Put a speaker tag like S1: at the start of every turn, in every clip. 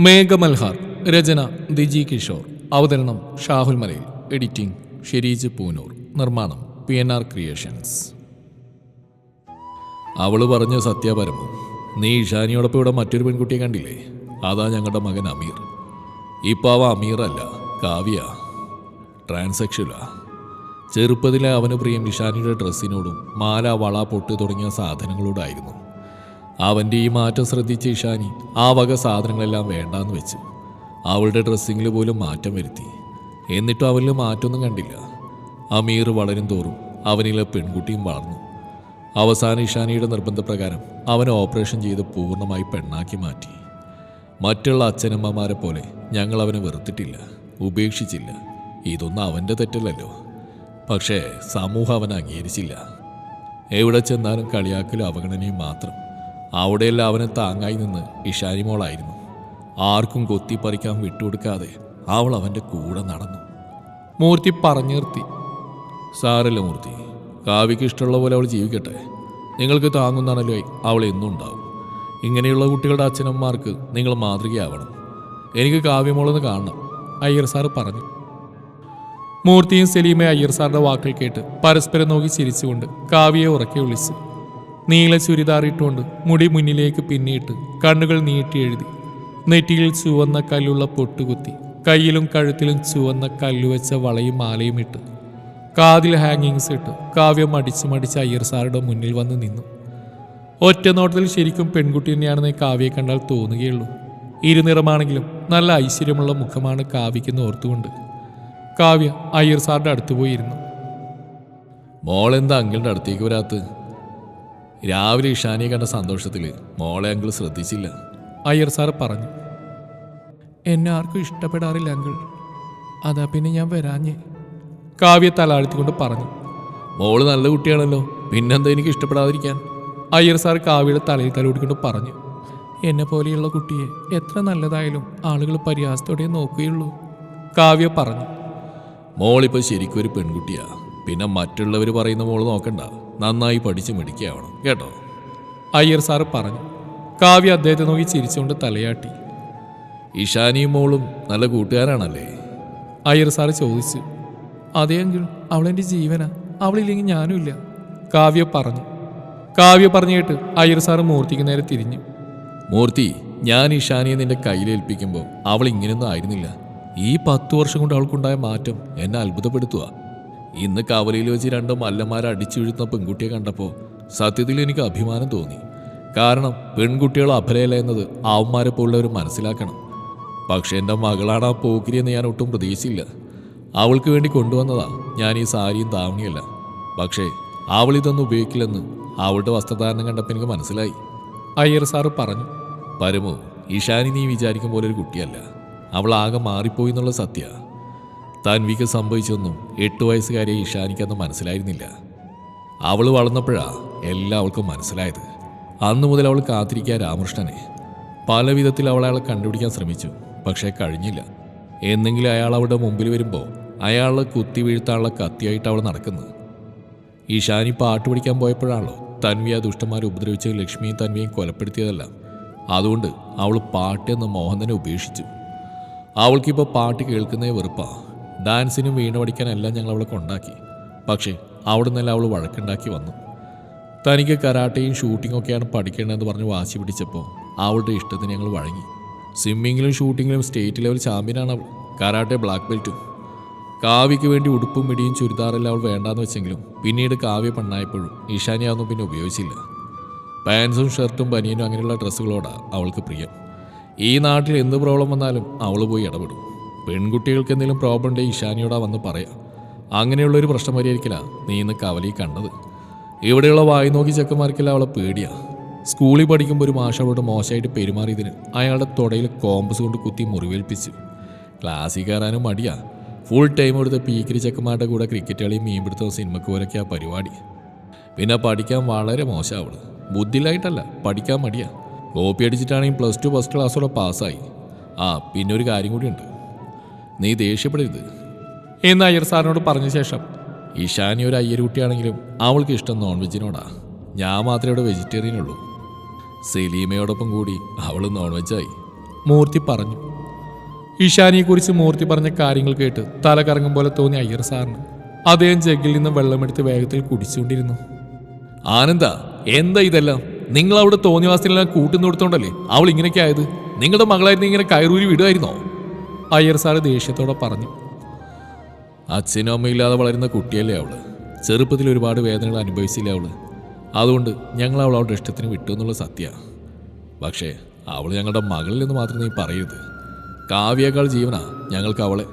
S1: മേഘമൽഹാർ രചന ദിജി കിഷോർ അവതരണം ഷാഹുൽ മലയിൽ എഡിറ്റിംഗ് ഷെരീജ് പൂനൂർ നിർമ്മാണം പി എൻ ആർ ക്രിയേഷൻസ്. അവൾ പറഞ്ഞ സത്യാപരമു. നീ ഇഷാനിയോടൊപ്പം ഇവിടെ മറ്റൊരു പെൺകുട്ടിയെ കണ്ടില്ലേ? അതാ ഞങ്ങളുടെ മകൻ അമീർ. ഇപ്പോൾ അവ അമീറല്ല കാവ്യ. ട്രാൻസെക്ഷലാ. ചെറുപ്പത്തിലെ അവന് പ്രിയം ഇഷാനിയുടെ ഡ്രസ്സിനോടും മാല വള പൊട്ട് തുടങ്ങിയ സാധനങ്ങളോടായിരുന്നു. അവന്റെ ഈ മാറ്റം ശ്രദ്ധിച്ച ഇഷാനി ആ വക സാധനങ്ങളെല്ലാം വേണ്ടാന്ന് വെച്ച് അവളുടെ ഡ്രസ്സിങ്ങിൽ പോലും മാറ്റം വരുത്തി. എന്നിട്ടും അവനിൽ മാറ്റമൊന്നും കണ്ടില്ല. അമീർ വളരും തോറും അവനിലെ പെൺകുട്ടിയും വളർന്നു. അവസാന ഇഷാനിയുടെ നിർബന്ധപ്രകാരം അവൻ ഓപ്പറേഷൻ ചെയ്ത് പൂർണമായി പെണ്ണാക്കി മാറ്റി. മറ്റുള്ള അച്ഛനമ്മമാരെ പോലെ ഞങ്ങൾ അവനെ വെറുത്തിട്ടില്ല ഉപേക്ഷിച്ചില്ല. ഇതൊന്നും അവന്റെ തെറ്റല്ലല്ലോ. പക്ഷേ സമൂഹം അവൻ അംഗീകരിച്ചില്ല. എവിടെ ചെന്നാലും കളിയാക്കലും അവഗണനയും മാത്രം. അവിടെയെല്ലാം അവനെ താങ്ങായി നിന്ന് ഇഷാനിമോളായിരുന്നു ആർക്കും കൊത്തിപ്പറിക്കാൻ വിട്ടുകൊടുക്കാതെ അവൾ അവന്റെ കൂടെ നടന്നു. മൂർത്തി പറഞ്ഞു നിർത്തി. സാരല്ല മൂർത്തി കാവ്യക്ക് ഇഷ്ടമുള്ള പോലെ അവൾ ജീവിക്കട്ടെ. നിങ്ങൾക്ക് താങ്ങുന്നാണല്ലോ അവൾ എന്നും ഉണ്ടാവും. ഇങ്ങനെയുള്ള കുട്ടികളുടെ അച്ഛനമ്മമാർക്ക് നിങ്ങൾ മാതൃകയാവണം. എനിക്ക് കാവ്യമോളെന്ന് കാണണം അയ്യർ സാർ പറഞ്ഞു. മൂർത്തിയും സലീമയും അയ്യർ സാറിന്റെ വാക്കുകൾ കേട്ട് പരസ്പരം നോക്കി ചിരിച്ചുകൊണ്ട് കാവ്യയെ ഉറക്കെ വിളിച്ചു. നീല ചുരിദാറിട്ടുകൊണ്ട് മുടി മുന്നിലേക്ക് പിന്നിയിട്ട് കണ്ണുകൾ നീട്ടി എഴുതി. നെറ്റിയിൽ ചുവന്ന കല്ലുള്ള പൊട്ടുകുത്തി കയ്യിലും കഴുത്തിലും ചുവന്ന കല്ലുവെച്ച വളയും മാലയും ഇട്ട്. കാതിൽ ഹാങ്ങിങ്സ് ഇട്ട് കാവ്യം അടിച്ചു മടിച്ച് അയ്യർ സാറുടെ മുന്നിൽ വന്ന് നിന്നു. ഒറ്റ നോട്ടത്തിൽ ശരിക്കും പെൺകുട്ടി തന്നെയാണെന്ന് കാവ്യയെ കണ്ടാൽ തോന്നുകയുള്ളൂ. ഇരുനിറമാണെങ്കിലും നല്ല ഐശ്വര്യമുള്ള മുഖമാണ് കാവ്യക്കെന്ന് ഓർത്തുകൊണ്ട് കാവ്യ അയ്യർ സാറിന്റെ അടുത്ത് പോയിരുന്നു. മോളെന്താ അങ്കിളിന്റെ അടുത്തേക്ക് വരാത്ത് രാവിലെ ഇഷാനിയെ കണ്ട സന്തോഷത്തിൽ മോളെ അങ്കിൾ ശ്രദ്ധിച്ചില്ല. അയ്യർ സാർ പറഞ്ഞു എന്നെ ആർക്കും ഇഷ്ടപ്പെടാറില്ല അങ്കിൾ. അതാ പിന്നെ ഞാൻ വരാഞ്ഞേ. കാവ്യ തലാഴ്ത്തിക്കൊണ്ട് പറഞ്ഞു മോൾ നല്ല കുട്ടിയാണല്ലോ പിന്നെന്താ എനിക്ക് ഇഷ്ടപ്പെടാതിരിക്കാൻ? അയ്യർ സാർ കാവ്യയുടെ തലയിൽ തലോടിക്കൊണ്ട് പറഞ്ഞു എന്നെ പോലെയുള്ള കുട്ടിയെ എത്ര നല്ലതായാലും ആളുകൾ പരിഹാസത്തോടെ നോക്കുകയുള്ളൂ. കാവ്യ പറഞ്ഞു മോളിപ്പോൾ ശരിക്കും ഒരു പെൺകുട്ടിയാ പിന്നെ മറ്റുള്ളവർ പറയുന്ന മോൾ നോക്കണ്ട. നന്നായി പഠിച്ച് മിടിക്കാവണം കേട്ടോ? അയ്യർ സാറ് പറഞ്ഞു. കാവ്യ അദ്ദേഹത്തെ നോക്കി ചിരിച്ചുകൊണ്ട് തലയാട്ടി. ഇഷാനിയും മോളും നല്ല കൂട്ടുകാരാണല്ലേ? അയ്യർ സാറ് ചോദിച്ചു. അതെങ്കിൽ അവളെന്റെ ജീവനാ? അവളില്ലെങ്കിൽ ഞാനുമില്ല. കാവ്യ പറഞ്ഞു. കാവ്യ പറഞ്ഞു കേട്ട് അയ്യർ സാറ് മൂർത്തിക്ക് നേരെ തിരിഞ്ഞു. മൂർത്തി ഞാൻ ഇഷാനിയെ നിന്റെ കയ്യിലേൽപ്പിക്കുമ്പോൾ അവൾ ഇങ്ങനെയൊന്നും ആയിരുന്നില്ല. ഈ പത്തു വർഷം കൊണ്ട് അവൾക്കുണ്ടായ മാറ്റം എന്നെ അത്ഭുതപ്പെടുത്തുക ഇന്ന് കവലയിൽ വെച്ച് രണ്ട് മല്ലന്മാരെ അടിച്ചു വീഴുന്ന പെൺകുട്ടിയെ കണ്ടപ്പോൾ സത്യത്തിൽ എനിക്ക് അഭിമാനം തോന്നി. കാരണം പെൺകുട്ടികൾ അഭലയല്ല എന്നത് ആവന്മാരെ പോലുള്ളവർ മനസ്സിലാക്കണം. പക്ഷെ എന്റെ മകളാണ് ആ പോക്കിരിയെന്ന് ഞാൻ ഒട്ടും പ്രതീക്ഷിച്ചില്ല. അവൾക്ക് വേണ്ടി കൊണ്ടുവന്നതാ ഞാൻ ഈ സാരിയും താവണിയല്ല പക്ഷേ അവൾ ഇതൊന്നും ഉപയോഗിക്കില്ലെന്ന് അവളുടെ വസ്ത്രധാരണം കണ്ടപ്പോൾ എനിക്ക് മനസ്സിലായി. അയ്യർ സാറ് പറഞ്ഞു പരമോ ഇഷാനി നീ വിചാരിക്കും പോലെ ഒരു കുട്ടിയല്ല. അവൾ ആകെ മാറിപ്പോയി എന്നുള്ള സത്യ. തൻവിക്ക് സംഭവിച്ചൊന്നും എട്ട് വയസ്സുകാരിയെ ഇഷാനിക്കന്ന് മനസ്സിലായിരുന്നില്ല. അവൾ വളർന്നപ്പോഴാണ് എല്ലാം അവൾക്കും മനസ്സിലായത്. അന്നു മുതൽ അവൾ കാത്തിരിക്കുക രാമകൃഷ്ണനെ. പല വിധത്തിൽ അവൾ കണ്ടുപിടിക്കാൻ ശ്രമിച്ചു പക്ഷേ കഴിഞ്ഞില്ല. എന്നെങ്കിലും അയാൾ അവളുടെ മുമ്പിൽ വരുമ്പോൾ അയാളെ കുത്തി വീഴ്ത്താനുള്ള കത്തിയായിട്ട് അവൾ നടക്കുന്നത് ഈശാനി പാട്ട് പഠിക്കാൻ പോയപ്പോഴാണല്ലോ തൻവി ആ ദുഷ്ടന്മാരെ ഉപദ്രവിച്ച് ലക്ഷ്മിയും തൻവിയും കൊലപ്പെടുത്തിയതല്ല. അതുകൊണ്ട് അവൾ പാട്ടെന്ന് മോഹൻ തന്നെ ഉപേക്ഷിച്ചു. അവൾക്കിപ്പോൾ പാട്ട് കേൾക്കുന്നേ വെറുപ്പാ. ഡാൻസിനും വീണ പഠിക്കാനെല്ലാം ഞങ്ങൾ അവളെ കൊണ്ടാക്കി. പക്ഷേ അവിടെ നിന്നെല്ലാം അവൾ വഴക്കുണ്ടാക്കി വന്നു. തനിക്ക് കരാട്ടയും ഷൂട്ടിങ്ങും ഒക്കെയാണ് പഠിക്കേണ്ടതെന്ന് പറഞ്ഞ് വാശി പിടിച്ചപ്പോൾ അവളുടെ ഇഷ്ടത്തിന് ഞങ്ങൾ വഴങ്ങി. സ്വിമ്മിങ്ങിലും ഷൂട്ടിങ്ങിലും സ്റ്റേറ്റ് ലെവൽ ചാമ്പ്യനാണ് അവൾ. Karate black ബെൽറ്റും. കാവ്യയ്ക്ക് വേണ്ടി ഉടുപ്പും മിടിയും ചുരിദാറെല്ലാം അവൾ വേണ്ടാന്ന് വെച്ചെങ്കിലും പിന്നീട് കാവ്യ പെണ്ണായപ്പോഴും ഈശാനിയാവുന്നു പിന്നെ ഉപയോഗിച്ചില്ല. പാൻസും ഷർട്ടും ബനിയനും അങ്ങനെയുള്ള ഡ്രസ്സുകളോടാണ് അവൾക്ക് പ്രിയം. ഈ നാട്ടിൽ എന്ത് പ്രോബ്ലം വന്നാലും അവൾ പോയി ഇടപെടും. പെൺകുട്ടികൾക്ക് എന്തെങ്കിലും പ്രോബ്ലം ഉണ്ടെങ്കിൽ ഇഷാനിയോടാ വന്ന് പറയാം. അങ്ങനെയുള്ളൊരു പ്രശ്നം പരിഹരിക്കലാ നീ ഇന്ന് കവലി കണ്ടത്. ഇവിടെയുള്ള വായി നോക്കി ചെക്കന്മാർക്കെല്ലാം അവളെ പേടിയാ. സ്കൂളിൽ പഠിക്കുമ്പോൾ ഒരു മാഷ അവളോട് മോശമായിട്ട് പെരുമാറിയതിന് അയാളുടെ തുടയിൽ കോമ്പസ് കൊണ്ട് കുത്തി മുറിവേൽപ്പിച്ചു. ക്ലാസ്സിൽ കയറാനും മടിയാ. ഫുൾ ടൈം എടുത്ത് പീക്കിരി ചെക്കന്മാരുടെ കൂടെ ക്രിക്കറ്റ് കളിയും മീൻപിടുത്തവും സിനിമക്ക് പോലൊക്കെയാ പരിപാടി. പിന്നെ പഠിക്കാൻ വളരെ മോശമാവൾ അവൾ. ബുദ്ധിയിലായിട്ടല്ല പഠിക്കാൻ മടിയാ. കോപ്പി അടിച്ചിട്ടാണെങ്കിൽ പ്ലസ് ടു ഫസ്റ്റ് ക്ലാസ്സോടെ പാസ്സായി ആ പിന്നെ ഒരു കാര്യം കൂടിയുണ്ട് നീ ദേഷ്യപ്പെടരുത്. എന്ന് അയ്യർ സാറിനോട് പറഞ്ഞ ശേഷം ഇഷാനി ഒരു അയ്യർ കുട്ടിയാണെങ്കിലും അവൾക്ക് ഇഷ്ടം നോൺ വെജിനോടാ ഞാൻ മാത്രമേ ഇവിടെ വെജിറ്റേറിയൻ ഉള്ളൂ സലീമയോടൊപ്പം കൂടി അവൾ നോൺ വെജായി
S2: മൂർത്തി പറഞ്ഞു. ഇഷാനിയെക്കുറിച്ച് മൂർത്തി പറഞ്ഞ കാര്യങ്ങൾ കേട്ട് തല കറങ്ങും പോലെ തോന്നി അയ്യർ സാറിന്. അദ്ദേഹം ജഗ്ഗിൽ നിന്ന് വെള്ളമെടുത്ത് വേഗത്തിൽ കുടിച്ചുകൊണ്ടിരുന്നു.
S1: ആനന്ദ എന്താ ഇതെല്ലാം? നിങ്ങൾ അവിടെ തോന്നിവാസത്തിനെല്ലാം കൂട്ടുന്നു കൊടുത്തോണ്ടല്ലേ അവൾ ഇങ്ങനെയൊക്കെ ആയത്? നിങ്ങളുടെ മകളായിരുന്നു ഇങ്ങനെ കയറൂരി വിടുമായിരുന്നോ?
S2: അയ്യർ സാറ് ദേഷ്യത്തോടെ പറഞ്ഞു.
S1: അച്ഛനും അമ്മയില്ലാതെ വളരുന്ന കുട്ടിയല്ലേ അവൾ? ചെറുപ്പത്തിൽ ഒരുപാട് വേദനകൾ അനുഭവിച്ചില്ല അവൾ? അതുകൊണ്ട് ഞങ്ങൾ അവൾ അവളുടെ ഇഷ്ടത്തിന് വിട്ടു എന്നുള്ള സത്യ. പക്ഷേ അവൾ ഞങ്ങളുടെ മകളിൽ നിന്ന് മാത്രം നീ പറയരുത്. കാവ്യേക്കാൾ ജീവനാ ഞങ്ങൾക്ക് അവളെ.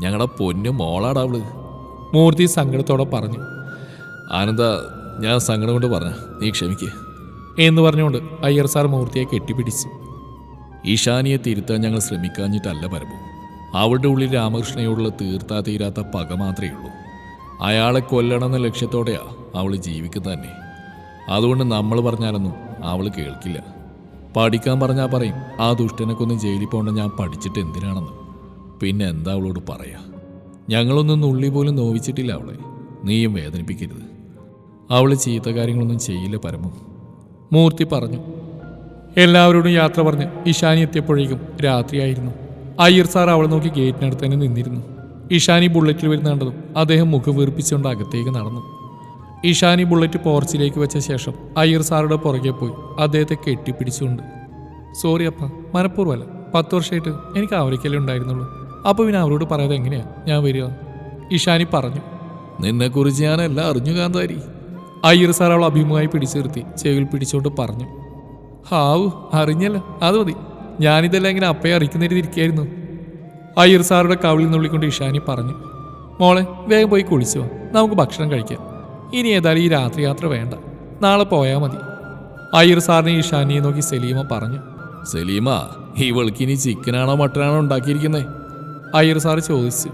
S1: ഞങ്ങളുടെ പൊന്നു മോളാടാ അവൾ.
S2: മൂർത്തി സങ്കടത്തോടെ പറഞ്ഞു.
S1: ആനന്ദ ഞാൻ സങ്കടം കൊണ്ട് പറഞ്ഞ നീ ക്ഷമിക്കേ.
S2: എന്ന് പറഞ്ഞുകൊണ്ട് അയ്യർ സാർ മൂർത്തിയെ കെട്ടിപ്പിടിച്ചു.
S1: ഈശാനിയെ തിരുത്താൻ ഞങ്ങൾ ശ്രമിക്കാഞ്ഞിട്ടല്ല പരമു. അവളുടെ ഉള്ളിൽ രാമകൃഷ്ണയോടുള്ള തീർത്താ തീരാത്ത പക മാത്രമേ ഉള്ളൂ. അയാളെ കൊല്ലണമെന്ന ലക്ഷ്യത്തോടെയാ അവൾ ജീവിക്കുന്നത് തന്നെ. അതുകൊണ്ട് നമ്മൾ പറഞ്ഞാലൊന്നും അവൾ കേൾക്കില്ല. പഠിക്കാൻ പറഞ്ഞാൽ പറയും ആ ദുഷ്ടനെ കൊന്ന് ജയിലിൽ പോകണ്ട ഞാൻ പഠിച്ചിട്ട് എന്തിനാണെന്ന്. പിന്നെ എന്താ അവളോട് പറയാ? ഞങ്ങളൊന്നും നുള്ളി പോലും നോവിച്ചിട്ടില്ല അവളെ. നീയും വേദനിപ്പിക്കരുത്. അവൾ ചീത്ത കാര്യങ്ങളൊന്നും ചെയ്യില്ല പരമു.
S2: മൂർത്തി പറഞ്ഞു എല്ലാവരോടും യാത്ര പറഞ്ഞ് ഇഷാനി എത്തിയപ്പോഴേക്കും രാത്രിയായിരുന്നു. അയ്യർ സാർ അവളെ നോക്കി ഗേറ്റിനടുത്ത് തന്നെ നിന്നിരുന്നു. ഇഷാനി ബുള്ളറ്റിൽ വരുന്ന കണ്ടതും അദ്ദേഹം മുഖം വീർപ്പിച്ചുകൊണ്ട് അകത്തേക്ക് നടന്നു. ഇഷാനി ബുള്ളറ്റ് പോർച്ചിലേക്ക് വെച്ച ശേഷം അയ്യർ സാറുടെ പുറകെ പോയി അദ്ദേഹത്തെ കെട്ടിപ്പിടിച്ചുകൊണ്ട്. സോറി അപ്പ മനഃപൂർവമല്ല. പത്ത് വർഷമായിട്ട് എനിക്ക് അവരേക്കല്ലേ ഉണ്ടായിരുന്നുള്ളൂ. അപ്പോൾ പിന്നെ അവരോട് പറയാതെ എങ്ങനെയാ ഞാൻ വരിക? ഇഷാനി പറഞ്ഞു.
S1: നിന്നെക്കുറിച്ച് ഞാനെല്ലാം അറിഞ്ഞു കാന്താരി.
S2: അയ്യർ സാർ അവൾ അഭിമുഖമായി പിടിച്ചു നിർത്തി ചെവിൽ പിടിച്ചുകൊണ്ട് പറഞ്ഞു. ഹാവു അറിഞ്ഞല്ലോ. അത് മതി. ഞാനിതെല്ലാം ഇങ്ങനെ അപ്പയെ അറിയിക്കുന്നിരിക്കായിരുന്നു അയ്യർ സാറുടെ കവിളിൽ നുള്ളിക്കൊണ്ട് ഇഷാനി പറഞ്ഞു മോളെ വേഗം പോയി കുളിച്ചു നമുക്ക് ഭക്ഷണം കഴിക്കാം. ഇനി ഏതായാലും ഈ രാത്രി യാത്ര വേണ്ട. നാളെ പോയാൽ മതി. അയ്യർ സാറിനെ ഇഷാനിയെ നോക്കി സലീമ പറഞ്ഞു
S1: സലീമ ഇവൾക്ക് ഇനി ചിക്കനാണോ മട്ടനാണോ ഉണ്ടാക്കിയിരിക്കുന്നേ?
S2: അയ്യർ സാറ് ചോദിച്ചു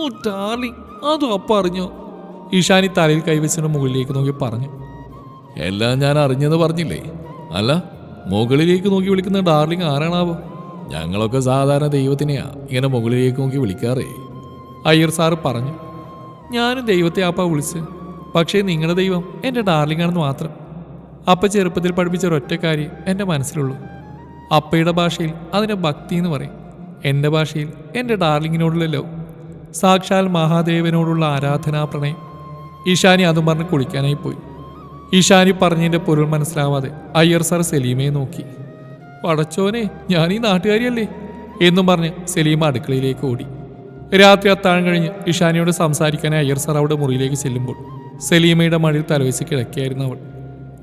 S2: ഓ ഡാർലി അതും അപ്പ അറിഞ്ഞോ? ഇഷാനി തലയിൽ കൈവച്ചിട്ട് മുകളിലേക്ക് നോക്കി പറഞ്ഞു
S1: എല്ലാം ഞാൻ അറിഞ്ഞെന്ന് പറഞ്ഞില്ലേ? അല്ല മുകളിലേക്ക് നോക്കി വിളിക്കുന്ന ഡാർലിംഗ് ആരാണാവോ? ഞങ്ങളൊക്കെ സാധാരണ ദൈവത്തിനെയാ. ഇങ്ങനെ മുകളിലേക്ക് നോക്കി വിളിക്കാറേ.
S2: അയ്യർ സാറ് പറഞ്ഞു. ഞാനും ദൈവത്തെ അപ്പ വിളിച്ച്. പക്ഷേ നിങ്ങളുടെ ദൈവം എന്റെ ഡാർലിംഗ് ആണെന്ന് മാത്രം. അപ്പ ചെറുപ്പത്തിൽ പഠിപ്പിച്ച ഒരൊറ്റ കാര്യം എന്റെ മനസ്സിലുള്ളൂ. അപ്പയുടെ ഭാഷയിൽ അതിനെ ഭക്തി എന്ന് പറയും. എന്റെ ഭാഷയിൽ എന്റെ ഡാർലിങ്ങിനോടുള്ള ലവ്. സാക്ഷാൽ മഹാദേവനോടുള്ള ആരാധനാ പ്രണയം. ഈശാനി അതും പറഞ്ഞ് കുളിക്കാനായി പോയി. ഈശാനി പറഞ്ഞതിന്റെ പൊരുൾ മനസ്സിലാവാതെ അയ്യർ സാർ സലീമയെ നോക്കി. പടച്ചോനെ ഞാൻ ഈ നാട്ടുകാരിയല്ലേ? എന്നും പറഞ്ഞ് സലീമ അടുക്കളയിലേക്ക് ഓടി. രാത്രി അത്താഴം കഴിഞ്ഞ് ഇഷാനിയോട് സംസാരിക്കാനായി അയ്യർ സാർ അവിടെ മുറിയിലേക്ക് ചെല്ലുമ്പോൾ സലീമയുടെ മടിയിൽ തലവെച്ച് കിടക്കുകയായിരുന്നു അവൾ.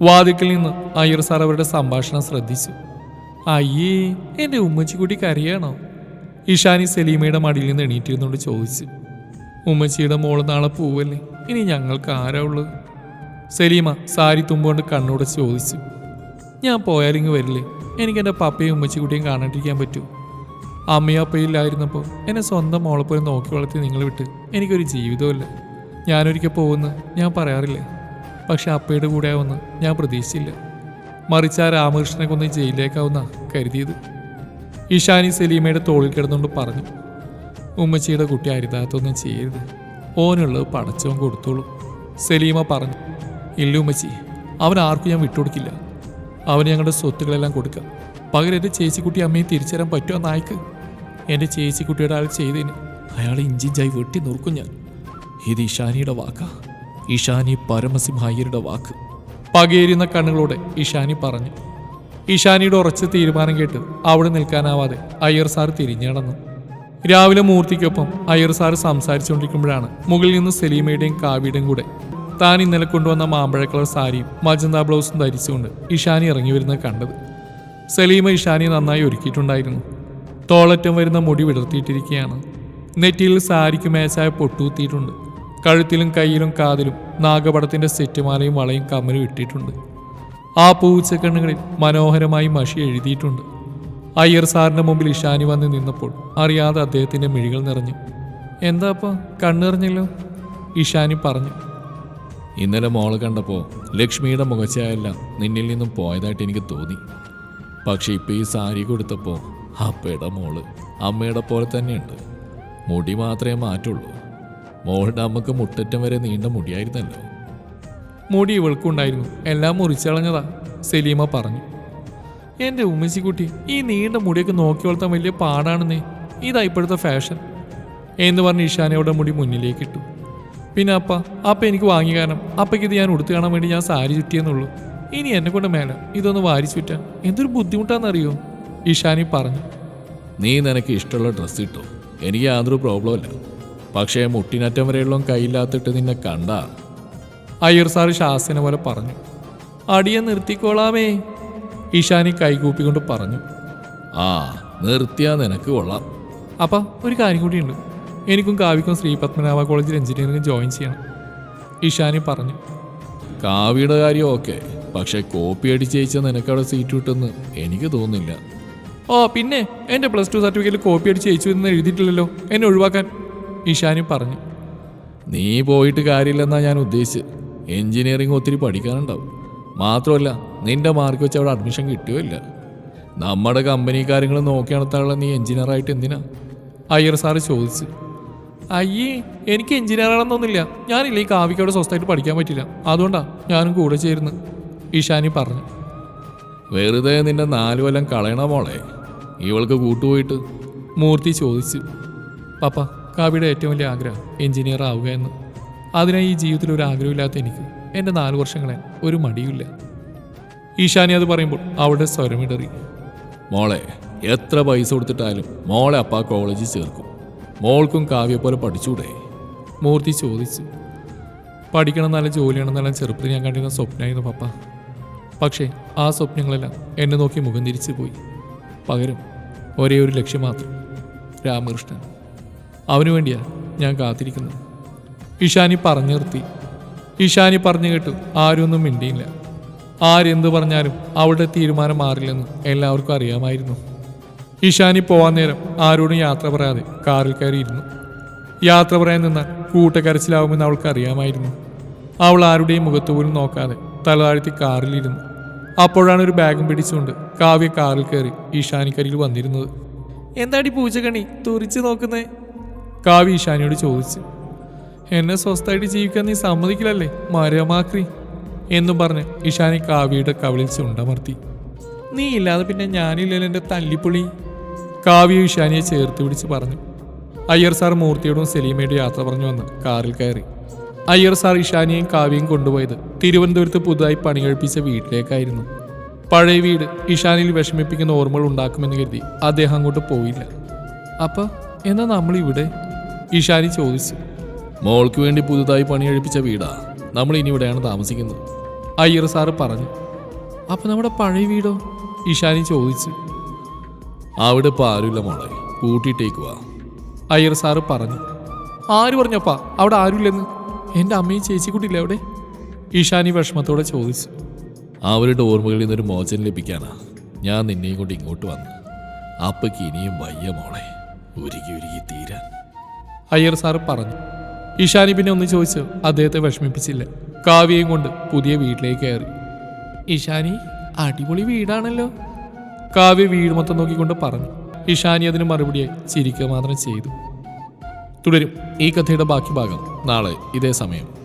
S2: വാതിക്കൽ നിന്ന് അയ്യർ സാർ അവരുടെ സംഭാഷണം ശ്രദ്ധിച്ചു. അയ്യേ എന്റെ ഉമ്മച്ചിക്കുട്ടി കരയാണോ? ഇഷാനി സലീമയുടെ മടിയിൽ നിന്ന് എണീറ്റിരുന്നുകൊണ്ട് ചോദിച്ചു. ഉമ്മച്ചിയുടെ മോൾ നാളെ പോവല്ലേ? ഇനി ഞങ്ങൾക്ക് ആരാ ഉള്ളത്? സലീമ സാരി തുമ്പുകൊണ്ട് കണ്ണൂടെ ചോദിച്ചു. ഞാൻ പോയാലിങ്ങ് വരില്ലേ? എനിക്ക് എന്റെ പപ്പയും ഉമ്മച്ചിക്കുട്ടിയും കാണാണ്ടിരിക്കാൻ പറ്റൂ. അമ്മയും അപ്പയും ഇല്ലായിരുന്നപ്പോൾ എന്നെ സ്വന്തം മോളെ പോലെ നോക്കി വളർത്തി നിങ്ങൾ വിട്ട് എനിക്കൊരു ജീവിതമില്ല ഞാനൊരിക്കൽ പോകുമെന്ന് ഞാൻ പറയാറില്ലേ? പക്ഷെ അപ്പയുടെ കൂടെ ആവുമെന്ന് ഞാൻ പ്രതീക്ഷിച്ചില്ല. മറിച്ച് ആ രാമകൃഷ്ണനെ കൊന്ന് ജയിലിലേക്കാവുന്ന കരുതിയത്. ഇഷാനി സലീമയുടെ തോളിൽ കിടന്നുകൊണ്ട് പറഞ്ഞു. ഉമ്മച്ചിയുടെ കുട്ടി അരുതാത്തൊന്നും ചെയ്യരുത്. ഓനുള്ളത് പടച്ചവും കൊടുത്തോളൂ സലീമ പറഞ്ഞു. ഇല്ല ഉമ്മച്ചി അവൻ ആർക്കും ഞാൻ വിട്ടുകൊടുക്കില്ല. അവന് ഞങ്ങളുടെ സ്വത്തുക്കളെല്ലാം കൊടുക്കാം. പകരം എന്റെ ചേച്ചിക്കുട്ടി അമ്മയെ തിരിച്ചറിയാൻ പറ്റുമോ നായ്ക്ക്? എന്റെ ചേച്ചിക്കുട്ടിയുടെ ആൾ ചെയ്തതിന് അയാൾ ഇഞ്ചിഞ്ചായി വെട്ടി നോർക്കും ഞാൻ. ഇത് ഇഷാനിയുടെ വാക്കാ. ഇഷാനി പരമസിംഹയ്യരുടെ വാക്ക്. പകയേരുന്ന കണ്ണുകളോടെ ഇഷാനി പറഞ്ഞു. ഇഷാനിയുടെ ഉറച്ച തീരുമാനം കേട്ട് അവിടെ നിൽക്കാനാവാതെ അയ്യർ സാർ തിരിഞ്ഞു നടന്നു. രാവിലെ മൂർത്തിക്കൊപ്പം അയ്യർ സാർ സംസാരിച്ചുകൊണ്ടിരിക്കുമ്പോഴാണ് മുകളിൽ നിന്ന് സലീമയുടെയും കാവ്യയുടെയും കൂടെ താൻ ഇന്നലെ കൊണ്ടുവന്ന മാമ്പഴ കളർ സാരിയും മജന്ത ബ്ലൗസും ധരിച്ചുകൊണ്ട് ഇഷാനി ഇറങ്ങി വരുന്നത് കണ്ടത്. സലീമ ഇഷാനി നന്നായി ഒരുക്കിയിട്ടുണ്ടായിരുന്നു. തോളറ്റം വരുന്ന മുടി വിടർത്തിയിട്ടിരിക്കുകയാണ്. നെറ്റിയിൽ സാരിക്ക് മേച്ചായ പൊട്ടുകുത്തിയിട്ടുണ്ട് കഴുത്തിലും കയ്യിലും കാതിലും നാഗപടത്തിന്റെ സെറ്റുമാലയും വളയും കമ്മലും ഇട്ടിട്ടുണ്ട്. ആ പൂച്ചക്കണ്ണുകളിൽ മനോഹരമായി മഷി എഴുതിയിട്ടുണ്ട്. അയ്യർ സാറിന്റെ മുമ്പിൽ ഇഷാനി വന്ന് നിന്നപ്പോൾ അറിയാതെ അദ്ദേഹത്തിന്റെ മിഴികൾ നിറഞ്ഞു. എന്താ അപ്പോൾ കണ്ണെറിഞ്ഞല്ലോ ഇഷാനി പറഞ്ഞു.
S1: ഇന്നലെ മോൾ കണ്ടപ്പോൾ ലക്ഷ്മിയുടെ മുഖച്ചയെല്ലാം നിന്നിൽ നിന്നും പോയതായിട്ട് എനിക്ക് തോന്നി. പക്ഷെ ഇപ്പം ഈ സാരി കൊടുത്തപ്പോൾ അപ്പയുടെ മോൾ അമ്മയുടെ പോലെ തന്നെയുണ്ട്. മുടി മാത്രമേ മാറ്റുള്ളൂ. മോളുടെ അമ്മയ്ക്ക് മുട്ടറ്റം വരെ നീണ്ട മുടിയായിരുന്നല്ലോ.
S2: മുടി ഇവൾക്കുണ്ടായിരുന്നു. എല്ലാം മുറിച്ചളഞ്ഞതാ സലീമ പറഞ്ഞു. എന്റെ ഉമ്മച്ചിക്കുട്ടി ഈ നീണ്ട മുടിയൊക്കെ നോക്കി വളർത്താൻ വലിയ പാടാണെന്നേ. ഇതാ ഇപ്പോഴത്തെ ഫാഷൻ എന്ന് പറഞ്ഞ് ഇഷാനയുടെ മുടി മുന്നിലേക്ക് ഇട്ടു പിന്നെ അപ്പ അപ്പ എനിക്ക് വാങ്ങി കാരണം അപ്പയ്ക്ക് ഇത് ഞാൻ ഉടുത്തു കാണാൻ വേണ്ടി ഞാൻ സാരി ചുറ്റിയെന്നുള്ളൂ. ഇനി എന്നെ കൊണ്ട് മേലെ ഇതൊന്ന് വാരി ചുറ്റാൻ എന്തൊരു ബുദ്ധിമുട്ടാണെന്നറിയോ ഇഷാനി പറഞ്ഞു.
S1: നീ നിനക്ക് ഇഷ്ടമുള്ള ഡ്രസ്സ് ഇട്ടോ? എനിക്ക് യാതൊരു പ്രോബ്ലം ഇല്ല. പക്ഷേ മുട്ടിനറ്റം വരെയുള്ള കയ്യില്ലാത്തിട്ട് നിന്നെ കണ്ട.
S2: അയ്യർ സാർ ശാസന പോലെ പറഞ്ഞു. അടിയെ നിർത്തിക്കോളാമേ ഇഷാനി കൈകൂപ്പിക്കൊണ്ട് പറഞ്ഞു.
S1: ആ നിർത്തിയാ നിനക്ക് കൊള്ളാം.
S2: അപ്പ ഒരു കാര്യം കൂടിയുണ്ട്. എനിക്കും കാവ്യക്കും ശ്രീ പത്മനാഭ കോളേജിൽ എഞ്ചിനീയറിംഗ് ജോയിൻ ചെയ്യണം. ഇഷാനി പറഞ്ഞു.
S1: കാവ്യയുടെ കാര്യം ഓക്കെ. പക്ഷെ കോപ്പി അടിച്ച് ജയിച്ച നിനക്കവിടെ സീറ്റ് കിട്ടുമെന്ന് എനിക്ക് തോന്നുന്നില്ല.
S2: ഓ പിന്നെ എന്റെ പ്ലസ് ടു സർട്ടിഫിക്കറ്റിൽ കോപ്പി അടിച്ച് ജയിച്ചു എന്ന് എഴുതിയിട്ടില്ലല്ലോ. എന്നെ ഒഴിവാക്കാൻ. ഇഷാനി പറഞ്ഞു.
S1: നീ പോയിട്ട് കാര്യമില്ലെന്നാ ഞാൻ ഉദ്ദേശിച്ചത്. എഞ്ചിനീയറിംഗ് ഒത്തിരി പഠിക്കാനുണ്ടാവും. മാത്രമല്ല നിന്റെ മാർക്ക് വെച്ച് അവിടെ അഡ്മിഷൻ കിട്ടുകയില്ല. നമ്മുടെ കമ്പനി കാര്യങ്ങൾ നോക്കി നടത്താനുള്ള നീ എഞ്ചിനീയറായിട്ട് എന്തിനാ?
S2: അയ്യർ സാറ് ചോദിച്ചു. അയ്യേ എനിക്ക് എഞ്ചിനീയർ ആണെന്നൊന്നുമില്ല ഞാനില്ല ഈ കാവ്യക്ക് അവിടെ സ്വസ്ഥമായിട്ട് പഠിക്കാൻ പറ്റില്ല. അതുകൊണ്ടാ ഞാനും കൂടെ ചേരുന്നു. ഇഷാനി പറഞ്ഞു.
S1: വെറുതെ നിന്റെ നാല് കൊല്ലം കളയണ മോളെ? ഇവൾക്ക് കൂട്ടുപോയിട്ട്.
S2: മൂർത്തി ചോദിച്ചു. പാപ്പ കാവ്യയുടെ ഏറ്റവും വലിയ ആഗ്രഹം എഞ്ചിനീയർ ആവുക എന്ന്. അതിനായി ഈ ജീവിതത്തിൽ ഒരു ആഗ്രഹമില്ലാത്ത എനിക്ക്. എന്റെ നാല് വർഷങ്ങളെ ഒരു മടിയുമില്ല. ഈശാനി അത് പറയുമ്പോൾ അവളുടെ സ്വരമിടറി
S1: മോളെ എത്ര പൈസ കൊടുത്തിട്ടാലും മോളെ അപ്പ കോളേജിൽ ചേർക്കും. മോൾക്കും കാവ്യ പോലെ പഠിച്ചൂടെ?
S2: മൂർത്തി ചോദിച്ചു. പഠിക്കണം നല്ല ജോലിയാണെന്നെല്ലാം ചെറുപ്പത്തിൽ ഞാൻ കണ്ടിരുന്ന സ്വപ്നമായിരുന്നു പപ്പ. പക്ഷേ ആ സ്വപ്നങ്ങളെല്ലാം എന്നെ നോക്കി മുഖം തിരിച്ചു പോയി. പകരം ഒരേ ഒരു ലക്ഷ്യം മാത്രം. രാമകൃഷ്ണൻ. അവനു വേണ്ടിയാണ് ഞാൻ കാത്തിരിക്കുന്നത്. ഇഷാനി പറഞ്ഞു നിർത്തി. ഇഷാനി പറഞ്ഞു കേട്ടു ആരും ഒന്നും മിണ്ടിയില്ല ആരെന്ത് പറഞ്ഞാലും അവളുടെ തീരുമാനം മാറില്ലെന്ന് എല്ലാവർക്കും അറിയാമായിരുന്നു. ഇഷാനി പോവാൻ നേരം ആരോടും യാത്ര പറയാതെ കാറിൽ കയറിയിരുന്നു. യാത്ര പറയാൻ നിന്ന കൂട്ടക്കരച്ചിലാവുമെന്ന് അവൾക്ക് അറിയാമായിരുന്നു. അവൾ ആരുടെയും മുഖത്ത് പോലും നോക്കാതെ തലതാഴ്ത്തി കാറിലിരുന്നു. അപ്പോഴാണ് ഒരു ബാഗും പിടിച്ചുകൊണ്ട് കാവ്യ കാറിൽ കയറി ഈശാനിക്കരിയിൽ വന്നിരുന്നത്. എന്താടി പൂച്ചകണി തുറിച്ചു നോക്കുന്നേ? കാവ്യ ഈശാനിയോട് ചോദിച്ചു. എന്നെ സ്വസ്ഥമായിട്ട് ജീവിക്കാൻ നീ സമ്മതിക്കില്ലല്ലേ മരമാക്രി? എന്നും പറഞ്ഞ് ഇഷാനി കാവ്യയുടെ കവിളിൽ ചുണ്ടമർത്തി. നീ ഇല്ലാതെ പിന്നെ ഞാനില്ലല്ലോ എന്റെ തല്ലിപ്പൊളി. കാവ്യ ഇഷാനിയെ ചേർത്ത് പിടിച്ച് പറഞ്ഞു. അയ്യർ സാർ മൂർത്തിയോടും സലീമയോടും യാത്ര പറഞ്ഞു വന്ന് കാറിൽ കയറി. അയ്യർ സാർ ഇഷാനിയും കാവ്യയും കൊണ്ടുപോയത് തിരുവനന്തപുരത്ത് പുതുതായി പണി കഴിപ്പിച്ച വീട്ടിലേക്കായിരുന്നു. പഴയ വീട് ഇഷാനിയിൽ വിഷമിപ്പിക്കുന്ന ഓർമ്മകൾ ഉണ്ടാക്കുമെന്ന് കരുതി അദ്ദേഹം അങ്ങോട്ട് പോയില്ല. അപ്പൊ എന്നാ നമ്മൾ ഇവിടെ ഇഷാനി ചോദിച്ചു.
S1: മോൾക്ക് വേണ്ടി പുതുതായി പണി കഴിപ്പിച്ച വീടാ. നമ്മൾ ഇനി ഇവിടെയാണ് താമസിക്കുന്നത്.
S2: അയ്യർ സാറ് പറഞ്ഞു. അപ്പൊ നമ്മുടെ പഴയ വീടോ? ഇഷാനി ചോദിച്ചു.
S1: അവിടെ ഇപ്പോൾ ആരുമില്ല മോളെ. കൂട്ടിയിട്ടേക്കുക
S2: അയ്യർ സാറ് പറഞ്ഞു. ആര് പറഞ്ഞപ്പാ? അവിടെ ആരുമില്ലെന്ന്? എന്റെ അമ്മയും ചേച്ചിക്കുട്ടിയില്ല അവിടെ? ഈശാനി വിഷമത്തോടെ ചോദിച്ചു.
S1: അവരുടെ ഓർമ്മകളിൽ നിന്നൊരു മോചനം ലഭിക്കാനാ ഞാൻ നിന്നെയും കൊണ്ട് ഇങ്ങോട്ട് വന്നു അപ്പയ്ക്ക് ഇനിയും വയ്യ മോളെ. ഉരുകി ഉരുകി തീരാൻ.
S2: അയ്യർ സാറ് പറഞ്ഞു. ഈശാനി പിന്നെ ഒന്ന് ചോദിച്ചു. അദ്ദേഹത്തെ വിഷമിപ്പിച്ചില്ല. കാവ്യയും കൊണ്ട് പുതിയ വീട്ടിലേക്ക് കയറി. ഈശാനി അടിപൊളി വീടാണല്ലോ. കാവ്യ വീട് മൊത്തം നോക്കിക്കൊണ്ട് പറഞ്ഞു. ഇഷാനി അതിന് മറുപടിയായി ചിരിക്കുക മാത്രം ചെയ്തു. തുടരും ഈ കഥയുടെ ബാക്കി ഭാഗം നാളെ ഇതേ സമയം.